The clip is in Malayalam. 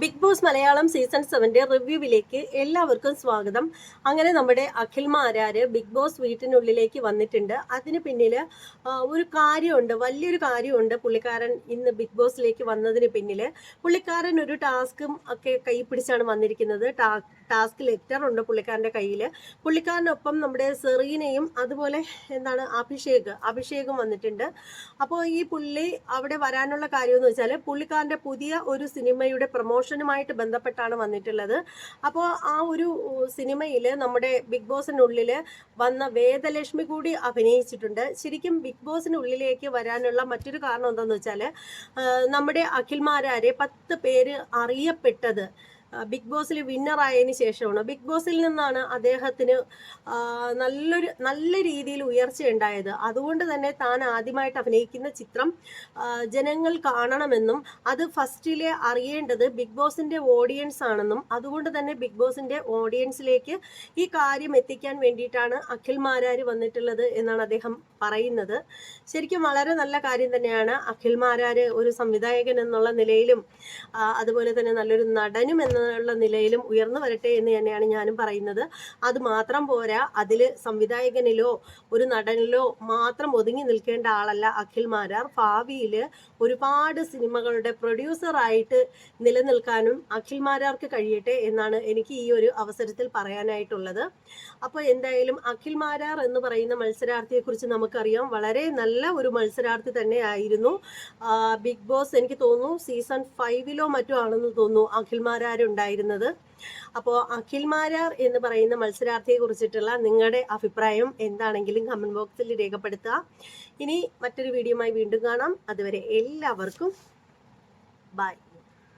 ബിഗ് ബോസ് മലയാളം സീസൺ സെവന്റെ റിവ്യൂവിലേക്ക് എല്ലാവർക്കും സ്വാഗതം. അങ്ങനെ നമ്മുടെ അഖിൽ മാരാര് ബിഗ് ബോസ് വീട്ടിനുള്ളിലേക്ക് വന്നിട്ടുണ്ട്. അതിന് പിന്നിൽ ഒരു കാര്യമുണ്ട് വലിയൊരു കാര്യമുണ്ട് പുള്ളിക്കാരൻ ഇന്ന് ബിഗ് ബോസിലേക്ക് വന്നതിന് പിന്നിൽ പുള്ളിക്കാരൻ ഒരു ടാസ്കും ഒക്കെ കൈ പിടിച്ചാണ് വന്നിരിക്കുന്നത്. ടാസ്ക് ലെറ്റർ ഉണ്ട് പുള്ളിക്കാരന്റെ കയ്യിൽ പുള്ളിക്കാരനൊപ്പം നമ്മുടെ സെറീനയും അതുപോലെ എന്താണ് അഭിഷേക് അഭിഷേകും വന്നിട്ടുണ്ട്. അപ്പോൾ ഈ പുള്ളി അവിടെ വരാനുള്ള കാര്യമെന്ന് വെച്ചാൽ പുള്ളിക്കാരന്റെ പുതിയ ഒരു സിനിമയുടെ പ്രൊമോഷനുമായിട്ട് ബന്ധപ്പെട്ടാണ് വന്നിട്ടുള്ളത്. അപ്പോൾ ആ ഒരു സിനിമയിൽ നമ്മുടെ ബിഗ് ബോസിനുള്ളിൽ വന്ന വേദലക്ഷ്മി കൂടി അഭിനയിച്ചിട്ടുണ്ട്. ശരിക്കും ബിഗ് ബോസിനുള്ളിലേക്ക് വരാനുള്ള മറ്റൊരു കാരണം എന്താണെന്ന് വെച്ചാൽ നമ്മുടെ അഖിൽമാരാരെ പത്ത് പേര് അറിയപ്പെട്ടത് ബിഗ് ബോസിൽ വിന്നർ ആയതിന് ശേഷമാണ്. ബിഗ് ബോസിൽ നിന്നാണ് അദ്ദേഹത്തിന് നല്ലൊരു നല്ല രീതിയിൽ ഉയർച്ച ഉണ്ടായത്. അതുകൊണ്ട് തന്നെ താൻ ആദ്യമായിട്ട് അഭിനയിക്കുന്ന ചിത്രം ജനങ്ങൾ കാണണമെന്നും അത് ഫസ്റ്റിലെ അറിയേണ്ടത് ബിഗ് ബോസിന്റെ ഓഡിയൻസ് ആണെന്നും അതുകൊണ്ട് തന്നെ ബിഗ് ബോസിന്റെ ഓഡിയൻസിലേക്ക് ഈ കാര്യം എത്തിക്കാൻ വേണ്ടിയിട്ടാണ് അഖിൽ മാരാര് വന്നിട്ടുള്ളത് എന്നാണ് അദ്ദേഹം പറയുന്നത്. ശരിക്കും വളരെ നല്ല കാര്യം തന്നെയാണ് അഖിൽ മാരാര് ഒരു സംവിധായകൻ എന്നുള്ള നിലയിലും അതുപോലെ തന്നെ നല്ലൊരു നടനും എന്നുള്ള നിലയിലും ഉയർന്നു വരട്ടെ എന്ന് തന്നെയാണ് ഞാനും പറയുന്നത്. അത് മാത്രം പോരാ അതിൽ സംവിധായകനിലോ ഒരു നടനിലോ മാത്രം ഒതുങ്ങി നിൽക്കേണ്ട ആളല്ല അഖിൽ മാരാർ. ഭാവിയിൽ ഒരുപാട് സിനിമകളുടെ പ്രൊഡ്യൂസറായിട്ട് നിലനിൽക്കാനും അഖിൽ മാരാർക്ക് കഴിയട്ടെ എന്നാണ് എനിക്ക് ഈ ഒരു അവസരത്തിൽ പറയാനായിട്ടുള്ളത്. അപ്പോൾ എന്തായാലും അഖിൽ മാരാർ എന്ന് പറയുന്ന മത്സരാർത്ഥിയെക്കുറിച്ച് നമുക്കറിയാം. വളരെ നല്ല ഒരു മത്സരാർത്ഥി തന്നെ ആയിരുന്നു ബിഗ് ബോസ് എനിക്ക് തോന്നുന്നു സീസൺ ഫൈവിലോ മറ്റോ ആണെന്ന് തോന്നുന്നു അഖിൽ മാരാരുണ്ടായിരുന്നത് അപ്പോൾ അഖിൽ മാരാർ എന്ന് പറയുന്ന മത്സരാർത്ഥിയെ കുറിച്ചിട്ടുള്ള നിങ്ങളുടെ അഭിപ്രായം എന്താണെങ്കിലും കമന്റ് ബോക്സിൽ രേഖപ്പെടുത്തുക. ഇനി മറ്റൊരു വീഡിയോയുമായി വീണ്ടും കാണാം. അതുവരെ എല്ലാവർക്കും ബൈ